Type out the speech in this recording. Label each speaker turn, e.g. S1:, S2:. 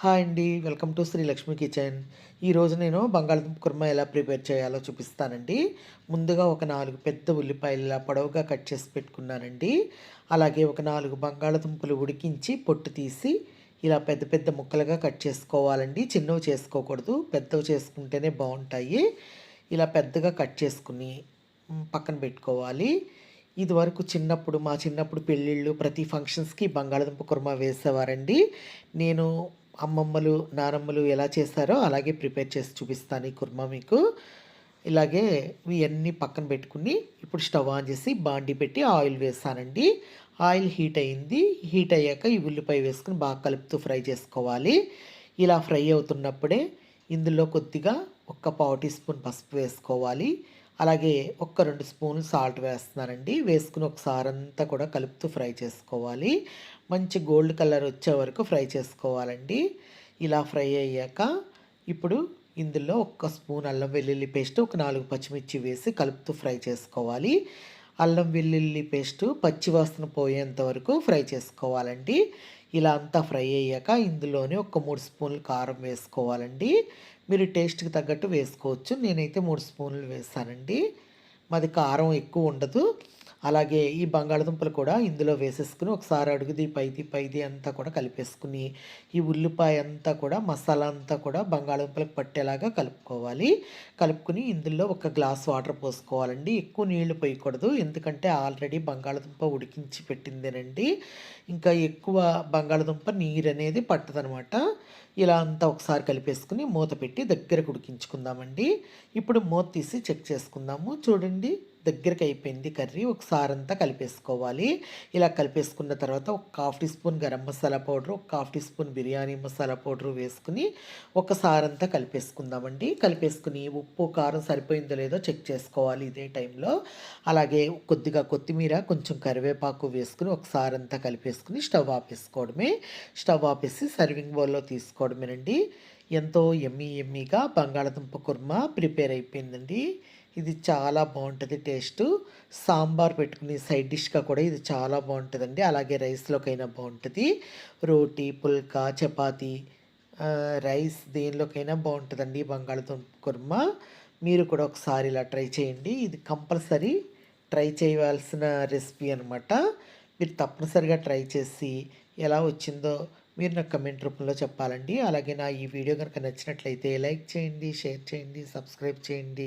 S1: Hi అండి welcome to Sri Lakshmi kitchen. ఈరోజు నేను బంగాళదుంప కుర్మా ఎలా ప్రిపేర్ చేయాలో చూపిస్తానండి. ముందుగా ఒక నాలుగు పెద్ద ఉల్లిపాయలు ఇలా పొడవుగా కట్ చేసి పెట్టుకున్నానండి. అలాగే ఒక నాలుగు బంగాళదుంపలు ఉడికించి పొట్టు తీసి ఇలా పెద్ద పెద్ద ముక్కలుగా కట్ చేసుకోవాలండి. చిన్నవి చేసుకోకూడదు పెద్దవి చేసుకుంటేనే బాగుంటాయి. ఇలా పెద్దగా కట్ చేసుకుని పక్కన పెట్టుకోవాలి. ఇదివరకు చిన్నప్పుడు మా చిన్నప్పుడు పెళ్ళిళ్ళు ప్రతి ఫంక్షన్స్కి బంగాళదుంప కుర్మా వేసేవారండి. నేను అమ్మమ్మలు నానమ్మలు ఎలా చేస్తారో అలాగే ప్రిపేర్ చేసి చూపిస్తాను ఈ కుర్మా మీకు. ఇలాగే ఇవన్నీ పక్కన పెట్టుకుని ఇప్పుడు స్టవ్ ఆన్ చేసి బాండి పెట్టి ఆయిల్ వేసానండి. ఆయిల్ హీట్ అయింది. హీట్ అయ్యాక ఈ ఉల్లిపాయ వేసుకుని బాగా కలుపుతూ ఫ్రై చేసుకోవాలి. ఇలా ఫ్రై అవుతున్నప్పుడే ఇందులో కొద్దిగా ఒక్క పావు టీ స్పూన్ పసుపు వేసుకోవాలి. అలాగే ఒక్క రెండు స్పూన్లు సాల్ట్ వేస్తున్నానండి వేసుకుని ఒకసారి అంతా కూడా కలుపుతూ ఫ్రై చేసుకోవాలి. మంచి గోల్డ్ కలర్ వచ్చే వరకు ఫ్రై చేసుకోవాలండి. ఇలా ఫ్రై అయ్యాక ఇప్పుడు ఇందులో ఒక్క స్పూన్ అల్లం వెల్లుల్లి పేస్ట్ ఒక నాలుగు పచ్చిమిర్చి వేసి కలుపుతూ ఫ్రై చేసుకోవాలి. అల్లం వెల్లుల్లి పేస్ట్ పచ్చివాసన పోయేంత వరకు ఫ్రై చేసుకోవాలండి. ఇలా అంతా ఫ్రై అయ్యాక ఇందులోనే ఒక మూడు స్పూన్లు కారం వేసుకోవాలండి. మీరు టేస్ట్కి తగ్గట్టు వేసుకోవచ్చు. నేనైతే మూడు స్పూన్లు వేసానండి. మాది కారం ఎక్కువ ఉండదు. అలాగే ఈ బంగాళదుంపలు కూడా ఇందులో వేసేసుకుని ఒకసారి అడుగుది పైది పైది అంతా కూడా కలిపేసుకుని ఈ ఉల్లిపాయ అంతా కూడా మసాలా అంతా కూడా బంగాళదుంపలకు పట్టేలాగా కలుపుకోవాలి. కలుపుకుని ఇందులో ఒక గ్లాస్ వాటర్ పోసుకోవాలండి. ఎక్కువ నీళ్ళు పోయకూడదు. ఎందుకంటే ఆల్రెడీ బంగాళదుంప ఉడికించి పెట్టిందేనండి. ఇంకా ఎక్కువ బంగాళదుంప నీరు అనేది పట్టదనమాట. ఇలా అంతా ఒకసారి కలిపేసుకుని మూత పెట్టి దగ్గరకు ఉడికించుకుందామండి. ఇప్పుడు మూత తీసి చెక్ చేసుకుందాము. చూడండి. దగ్గరికి అయిపోయింది కర్రీ. ఒకసారి అంతా కలిపేసుకోవాలి. ఇలా కలిపేసుకున్న తర్వాత ఒక half teaspoon garam masala powder ఒక half teaspoon biryani masala powder వేసుకుని ఒకసారి అంతా కలిపేసుకుందామండి. కలిపేసుకుని ఉప్పు కారం సరిపోయిందో లేదో చెక్ చేసుకోవాలి ఇదే టైంలో. అలాగే కొద్దిగా కొత్తిమీర కొంచెం కరివేపాకు వేసుకుని ఒకసారి అంతా కలిపేసుకుని స్టవ్ ఆపేసుకోవడమే. స్టవ్ ఆపేసి సర్వింగ్ బౌల్లో తీసుకోవడమేనండి. ఎంతో ఎమ్మీ ఎమ్మీగా బంగాళదుంప కుర్మా ప్రిపేర్ అయిపోయిందండి. ఇది చాలా బాగుంటుంది టేస్ట్. సాంబార్ పెట్టుకుని సైడ్ డిష్గా కూడా ఇది చాలా బాగుంటుందండి. అలాగే రైస్లోకైనా బాగుంటుంది. రోటీ పుల్కా చపాతీ రైస్ దేనిలోకైనా బాగుంటుందండి బంగాళదుంప కుర్మా. మీరు కూడా ఒకసారి ఇలా ట్రై చేయండి. ఇది కంపల్సరీ ట్రై చేయవలసిన రెసిపీ అనమాట మీరు తప్పనిసరిగా ట్రై చేసి ఎలా వచ్చిందో మీరు నాకు కమెంట్ రూపంలో చెప్పాలండి. అలాగే నా ఈ వీడియో కనుక నచ్చినట్లయితే లైక్ చేయండి షేర్ చేయండి సబ్స్క్రైబ్ చేయండి.